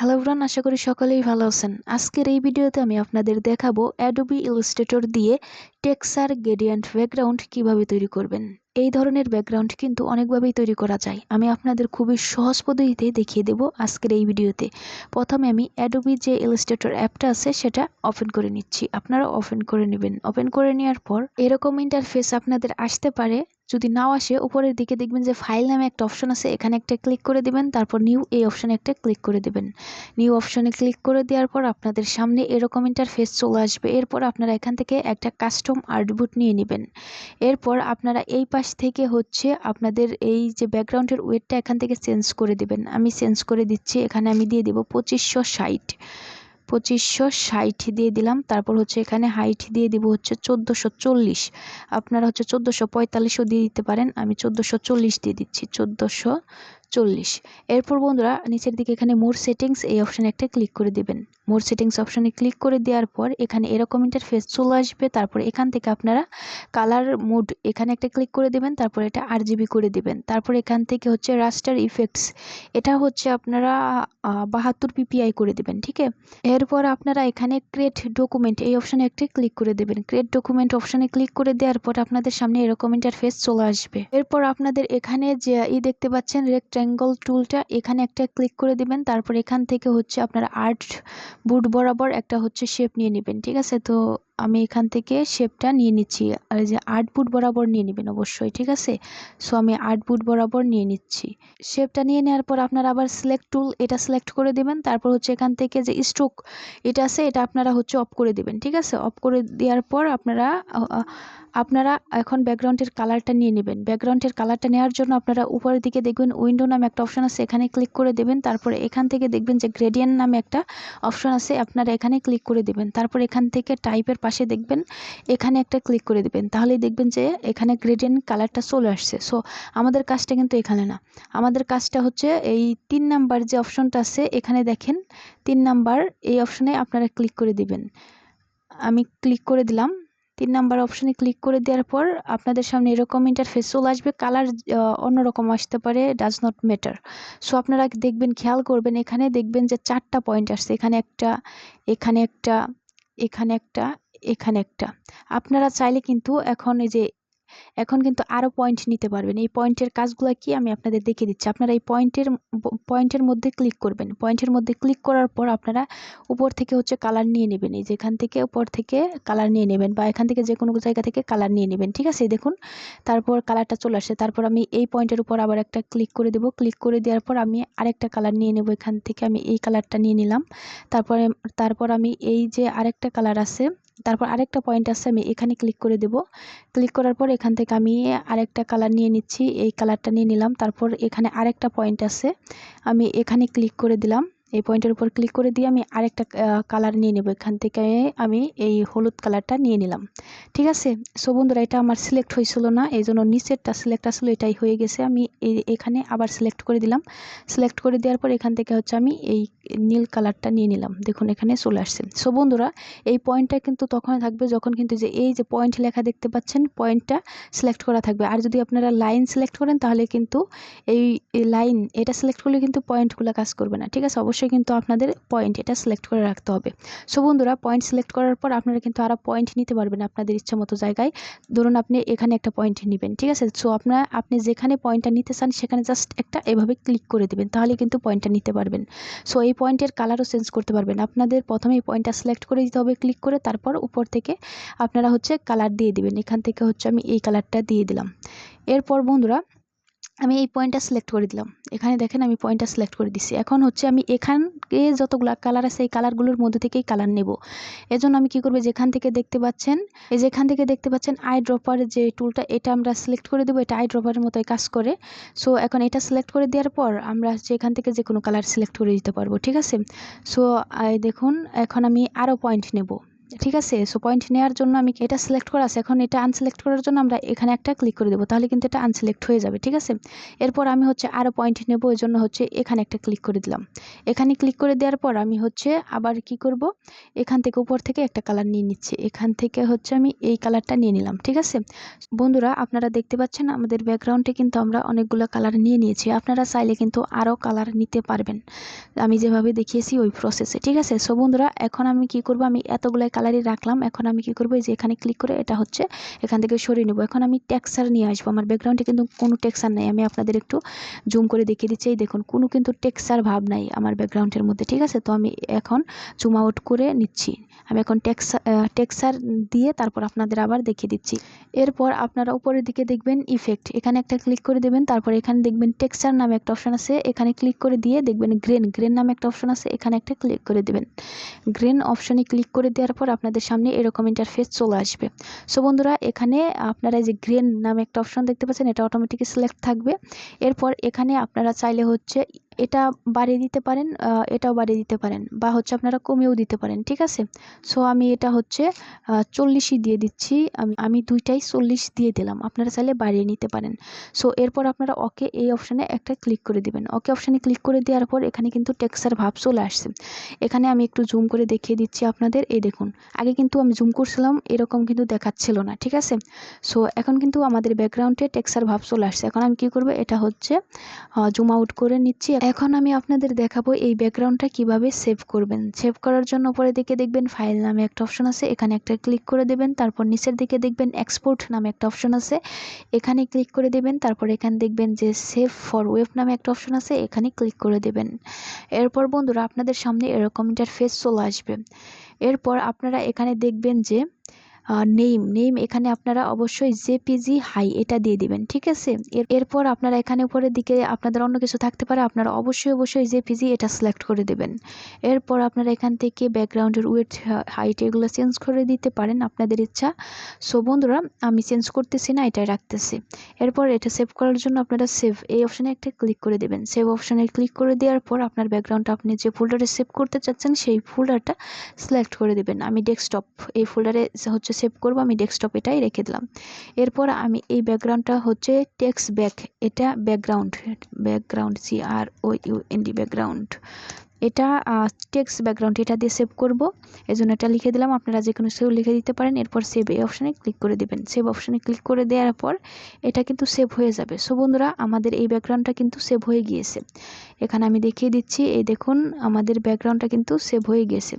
Hello bran আশা করি সকলেই ভালো আছেন। আজকের এই ভিডিওতে আমি আপনাদের দেখাবো অ্যাডোবি ইলাস্ট্রেটর দিয়ে টেক্সার গ্রেডিয়েন্ট ব্যাকগ্রাউন্ড কীভাবে তৈরি করবেন। এই ধরনের ব্যাকগ্রাউন্ড কিন্তু অনেকভাবেই তৈরি করা যায়। আমি আপনাদের খুবই সহজ পদ্ধতিতে দেখিয়ে দেব আজকের এই ভিডিওতে। প্রথমে আমি অ্যাডোবি যে ইলাস্ট্রেটর অ্যাপটা আছে, সেটা ওপেন করে নিচ্ছি। আপনারা ওপেন করে নেবেন। ওপেন করে নেওয়ার পর এরকম ইন্টারফেস আপনাদের আসতে পারে। যদি নাও আসে, উপরের দিকে দেখবেন যে ফাইল নামে একটা অপশন আছে, এখানে একটা ক্লিক করে দিবেন, তারপর নিউ এই অপশানে একটা ক্লিক করে দিবেন। নিউ অপশানে ক্লিক করে দেওয়ার পর আপনাদের সামনে এরকম ইন্টারফেস চলে আসবে। এরপর আপনারা এখান থেকে একটা কাস্টম আর্টবুট নিয়ে নেবেন। এরপর আপনারা এই পাশ থেকে হচ্ছে আপনাদের এই যে ব্যাকগ্রাউন্ডের ওয়েটটা এখান থেকে চেঞ্জ করে দিবেন। আমি চেঞ্জ করে দিচ্ছি, এখানে আমি দিয়ে দেবো পঁচিশশো ষাট। পঁচিশশো ষাট দিয়ে দিলাম। তারপর হচ্ছে এখানে হাইট দিয়ে দিব হচ্ছে চোদ্দোশো চল্লিশ। আপনারা হচ্ছে চোদ্দোশো পঁয়তাল্লিশও দিয়ে দিতে পারেন। আমি চোদ্দোশো চল্লিশ দিয়ে দিচ্ছি। চোদ্দোশো চল্লিশ। এরপর বন্ধুরা নিচের দিকে এখানে মোর সেটিংস এই অপশানে একটা ক্লিক করে দিবেন। মোর সেটিংস অপশানে ক্লিক করে দেওয়ার পর এখানে এরকম ইন্টারফেস চলে আসবে। তারপর এখান থেকে আপনারা কালার মুড এখানে একটা ক্লিক করে দেবেন। তারপর এটা আর করে দিবেন। তারপর এখান থেকে হচ্ছে রাস্টার ইফেক্টস এটা হচ্ছে আপনারা বাহাত্তর পিপিআই করে দেবেন, ঠিক আছে? এরপর আপনারা এখানে ক্রিয়েট ডকুমেন্ট এই অপশানে একটা ক্লিক করে দেবেন। ক্রিয়েট ডকুমেন্ট অপশানে ক্লিক করে দেওয়ার পর আপনাদের সামনে এরকম ইন্টারফেস চলে আসবে। এরপর আপনাদের এখানে যে ই দেখতে পাচ্ছেন রেক্ট্যাঙ্গল টুলটা এখানে একটা ক্লিক করে দিবেন, তারপর এখান থেকে হচ্ছে আপনার আর্ট বুট বরাবর একটা হচ্ছে শেপ নিয়ে নেবেন, ঠিক আছে? তো আমি এখান থেকে শেপটা নিয়ে নিচ্ছি। আর এই যে আট বুট বরাবর নিয়ে নেবেন অবশ্যই, ঠিক আছে? সো আমি আট বুট বরাবর নিয়ে নিচ্ছি। শেপটা নিয়ে নেওয়ার পর আপনারা আবার সিলেক্ট টুল এটা সিলেক্ট করে দেবেন। তারপর হচ্ছে এখান থেকে যে স্ট্রোক এটা আছে, এটা আপনারা হচ্ছে অফ করে দেবেন, ঠিক আছে? অফ করে দেওয়ার পর আপনারা আপনারা এখন ব্যাকগ্রাউন্ডের কালারটা নিয়ে নেবেন। ব্যাকগ্রাউন্ডের কালারটা নেওয়ার জন্য আপনারা উপরের দিকে দেখবেন উইন্ডো নামে একটা অপশান আছে, এখানে ক্লিক করে দেবেন। তারপরে এখান থেকে দেখবেন যে গ্রেডিয়েন্ট নামে একটা অপশান আছে, আপনারা এখানে ক্লিক করে দেবেন। তারপর এখান থেকে টাইপের পাশে দেখবেন, এখানে একটা ক্লিক করে দেবেন। তাহলেই দেখবেন যে এখানে গ্রেডিয়েন্ট কালারটা চলে আসছে। সো আমাদের কাজটা কিন্তু এখানে না। আমাদের কাজটা হচ্ছে এই তিন নাম্বার যে অপশনটা আছে, এখানে দেখেন তিন নাম্বার এই অপশনে আপনারা ক্লিক করে দিবেন। আমি ক্লিক করে দিলাম। তিন নাম্বার অপশানে ক্লিক করে দেওয়ার পর আপনাদের সামনে এরকম ইন্টারফেস চলে আসবে। কালার অন্যরকম আসতে পারে ডাজ নট ম্যাটার সো আপনারা দেখবেন, খেয়াল করবেন, এখানে দেখবেন যে চারটা পয়েন্ট আসছে। এখানে একটা এখানে একটা এখানে একটা এখানে একটা। আপনারা চাইলে কিন্তু এখন এই যে এখন কিন্তু আরও পয়েন্ট নিতে পারবেন। এই পয়েন্টের কাজগুলো কি আমি আপনাদের দেখিয়ে দিচ্ছি। আপনারা এই পয়েন্টের পয়েন্টের মধ্যে ক্লিক করবেন। পয়েন্টের মধ্যে ক্লিক করার পর আপনারা উপর থেকে হচ্ছে কালার নিয়ে নেবেন। এই যেখান থেকে উপর থেকে কালার নিয়ে নেবেন বা এখান থেকে যে কোনো জায়গা থেকে কালার নিয়ে নেবেন, ঠিক আছে? দেখুন, তারপর কালারটা চলে আসে তারপর আমি এই পয়েন্টের উপর আবার একটা ক্লিক করে দেব। ক্লিক করে দেওয়ার পর আমি আরেকটা কালার নিয়ে নেব। এখান থেকে আমি এই কালারটা নিয়ে নিলাম। তারপরে, তারপর আমি এই যে আরেকটা কালার আছে, তারপর আরেকটা পয়েন্ট আছে, আমি এখানে ক্লিক করে দেব। ক্লিক করার পর এখান থেকে আমি আরেকটা কালার নিয়ে নিচ্ছি। এই কালারটা নিয়ে নিলাম। তারপর এখানে আরেকটা পয়েন্ট আছে। আমি এখানে ক্লিক করে দিলাম। এই পয়েন্টের উপর ক্লিক করে দিয়ে আমি আরেকটা কালার নিয়ে নেব। এখান থেকে আমি এই হলুদ কালারটা নিয়ে নিলাম। ঠিক আছে? সো বন্ধুরা, এটা আমার সিলেক্ট হয়েছিল না। এই জন্য নিচেরটা সিলেক্ট আসলে এটাই হয়ে গেছে। আমি এই, এখানে আবার সিলেক্ট করে দিলাম। সিলেক্ট করে দেওয়ার পর এখান থেকে হচ্ছে আমি এই নীল কালারটা নিয়ে নিলাম। দেখুন, এখানে চলে আসছে। সো বন্ধুরা, এই পয়েন্টটা কিন্তু তখন থাকবে যখন কিন্তু যে এই যে পয়েন্ট লেখা দেখতে পাচ্ছেন, পয়েন্টটা সিলেক্ট করা থাকবে। আর যদি আপনারা লাইন সিলেক্ট করেন, তাহলে কিন্তু এই লাইন এটা সিলেক্ট করলে কিন্তু পয়েন্টগুলো কাজ করবে না। ঠিক আছে? অবশ্যই অবশ্যই কিন্তু আপনাদের পয়েন্ট এটা সিলেক্ট করে রাখতে হবে। সো বন্ধুরা পয়েন্ট সিলেক্ট করার পর আপনারা কিন্তু আরও পয়েন্ট নিতে পারবেন আপনাদের ইচ্ছা মতো জায়গায়। ধরুন আপনি এখানে একটা পয়েন্ট নেবেন, ঠিক আছে? সো আপনার আপনি যেখানে পয়েন্টটা নিতে চান, সেখানে জাস্ট একটা এভাবে ক্লিক করে দেবেন, তাহলে কিন্তু পয়েন্টটা নিতে পারবেন। সো এই পয়েন্টের কালারও চেঞ্জ করতে পারবেন। আপনাদের প্রথমে এই পয়েন্টটা সিলেক্ট করে দিতে হবে ক্লিক করে তারপর উপর থেকে আপনারা হচ্ছে কালার দিয়ে দিবেন। এখান থেকে হচ্ছে আমি এই কালারটা দিয়ে দিলাম। এরপর বন্ধুরা আমি এই পয়েন্টটা সিলেক্ট করে দিলাম। এখানে দেখেন আমি পয়েন্টটা সিলেক্ট করে দিচ্ছি এখন হচ্ছে আমি এখানে যতগুলো কালার আছে, এই কালারগুলোর মধ্যে থেকেই কালার নেব। এজন্য আমি কি করব, যেখান থেকে দেখতে পাচ্ছেন, এই যেখান থেকে দেখতে পাচ্ছেন আই ড্রপার যে টুলটা এটা আমরা সিলেক্ট করে দেবো। এটা আই ড্রপারের মতোই কাজ করে। সো এখন এটা সিলেক্ট করে দেওয়ার পর আমরা হচ্ছে এখান থেকে যে কোনো কালার সিলেক্ট করে দিতে পারব, ঠিক আছে? সো দেখুন, এখন আমি আরও পয়েন্ট নেব। ঠিক আছে সো পয়েন্ট নেওয়ার জন্য আমি এটা সিলেক্ট করা আছে, এখন এটা আনসিলেক্ট করার জন্য আমরা এখানে একটা ক্লিক করে দেবো, তাহলে কিন্তু এটা আনসিলেক্ট হয়ে যাবে, ঠিক আছে? এরপর আমি হচ্ছে আরও পয়েন্ট নেব ওই জন্য হচ্ছে এখানে একটা ক্লিক করে দিলাম। এখানে ক্লিক করে দেওয়ার পর আমি হচ্ছে আবার কি করব? এখান থেকে উপর থেকে একটা কালার নিয়ে নিচ্ছি, এখান থেকে হচ্ছে আমি এই কালারটা নিয়ে নিলাম, ঠিক আছে? বন্ধুরা, আপনারা দেখতে পাচ্ছেন আমাদের ব্যাকগ্রাউন্ডে কিন্তু আমরা অনেকগুলো কালার নিয়ে নিয়েছি, আপনারা চাইলে কিন্তু আরও কালার নিতে পারবেন। আমি যেভাবে দেখিয়েছি ওই প্রসেসে ঠিক আছে? সো বন্ধুরা, এখন আমি কি করব? আমি এতগুলো কালারই রাখলাম। এখন আমি কি করব? যে এখানে ক্লিক করে এটা হচ্ছে, এখান থেকে সরিয়ে নেব। এখন আমি টেক্সার নিয়ে আসব। আমার ব্যাকগ্রাউন্ডে কিন্তু কোনো টেক্সার নেই। আমি আপনাদের একটু জুম করে দেখিয়ে দিচ্ছি। এই দেখুন, কোনো কিন্তু টেক্সার ভাব নাই আমার ব্যাকগ্রাউন্ডের মধ্যে, ঠিক আছে? তো আমি এখন জুম আউট করে নিচ্ছি। আমি এখন টেক্সা টেক্সার দিয়ে তারপর আপনাদের আবার দেখিয়ে দিচ্ছি। এরপর আপনারা উপরের দিকে দেখবেন ইফেক্ট এখানে একটা ক্লিক করে দেবেন, তারপর এখানে দেখবেন টেক্সচার নামে একটা অপশন আছে। এখানে ক্লিক করে দিয়ে দেখবেন গ্রেন গ্রেন নামে একটা অপশন আছে, এখানে একটা ক্লিক করে দেবেন। গ্রেন অপশনে ক্লিক করে দেওয়ার পর আপনাদের সামনে এরকম ইন্টারফেস চলে আসবে। সো বন্ধুরা, এখানে আপনারা যে গ্রেন নামে একটা অপশন দেখতে পাচ্ছেন, এটা অটোমেটিক সিলেক্ট থাকবে। এরপর এখানে আপনারা চাইলে হচ্ছে এটা বাড়িয়ে দিতে পারেন এটাও বাড়িয়ে দিতে পারেন বা হচ্ছে আপনারা কমিয়েও দিতে পারেন, ঠিক আছে? সো আমি এটা হচ্ছে চল্লিশই দিয়ে দিচ্ছি, আমি দুইটাই চল্লিশ দিয়ে দিলাম, আপনারা চাইলে বাড়িয়ে নিতে পারেন। সো এরপর আপনারা ওকে এই অপশানে একটা ক্লিক করে দিবেন। ওকে অপশানে ক্লিক করে দেওয়ার পর এখানে কিন্তু টেক্সার ভাব চলে আসছে। এখানে আমি একটু জুম করে দেখিয়ে দিচ্ছি আপনাদের, এই দেখুন, আগে কিন্তু আমি জুম করছিলাম, এরকম কিন্তু দেখাচ্ছিল না, ঠিক আছে? সো এখন কিন্তু আমাদের ব্যাকগ্রাউন্ডে টেক্সার ভাব চলে আসছে, এখন আমি কি করব, এটা হচ্ছে জুম আউট করে নিচ্ছি এখন আমি আপনাদের দেখাবো এই ব্যাকগ্রাউন্ডটা কীভাবে সেভ করবেন। সেভ করার জন্য পরে দিকে দেখবেন ফাইল নামে একটা অপশন আছে, এখানে একটা ক্লিক করে দেবেন, তারপর নিচের দিকে দেখবেন এক্সপোর্ট নামে একটা অপশন আছে, এখানে ক্লিক করে দেবেন, তারপর এখানে দেখবেন যে সেভ ফর ওয়েব নামে একটা অপশন আছে, এখানে ক্লিক করে দেবেন। এরপর বন্ধুরা, আপনাদের সামনে এরকম ইন্টারফেস চলে আসবে। এরপর আপনারা এখানে দেখবেন যে নেইম নেইম এখানে আপনারা অবশ্যই জেপিজি হাই এটা দিয়ে দিবেন, ঠিক আছে? এর, এরপর আপনারা এখানে উপরের দিকে আপনাদের অন্য কিছু থাকতে পারে, আপনারা অবশ্যই অবশ্যই জেপিজি এটা সিলেক্ট করে দেবেন। এরপর আপনারা এখান থেকে ব্যাকগ্রাউন্ডের ওয়েট হাইট এগুলো চেঞ্জ করে দিতে পারেন আপনাদের ইচ্ছা। সো বন্ধুরা, আমি চেঞ্জ করতেছি না, এটাই রাখতেছি। এরপর এটা সেভ করার জন্য আপনারা সেভ এই অপশানে একটা ক্লিক করে দেবেন। সেভ অপশানে ক্লিক করে দেওয়ার পর আপনার ব্যাকগ্রাউন্ডটা আপনি যে ফোল্ডারে সেভ করতে চাচ্ছেন, সেই ফোল্ডারটা সিলেক্ট করে দেবেন। আমি ডেস্কটপ এই ফোল্ডারে হচ্ছে সেভ করব, আমি ডেস্কটপ এটাই রেখে দিলাম। এরপর আমি এই ব্যাকগ্রাউন্ডটা হচ্ছে টেক্স ব্যাক এটা background background C R O U N D background এটা টেক্স ব্যাকগ্রাউন্ড এটা দিয়ে সেভ করব এই জন্য এটা লিখে দিলাম। আপনারা যে কোনো সেভ লিখে দিতে পারেন। এরপর সেভ এই অপশানে ক্লিক করে দেবেন। সেভ অপশানে ক্লিক করে দেওয়ার পর এটা কিন্তু সেভ হয়ে যাবে। সো বন্ধুরা, আমাদের এই ব্যাকগ্রাউন্ডটা কিন্তু সেভ হয়ে গিয়েছে। এখানে আমি দেখিয়ে দিচ্ছি, এই দেখুন, আমাদের ব্যাকগ্রাউন্ডটা কিন্তু সেভ হয়ে গিয়েছে।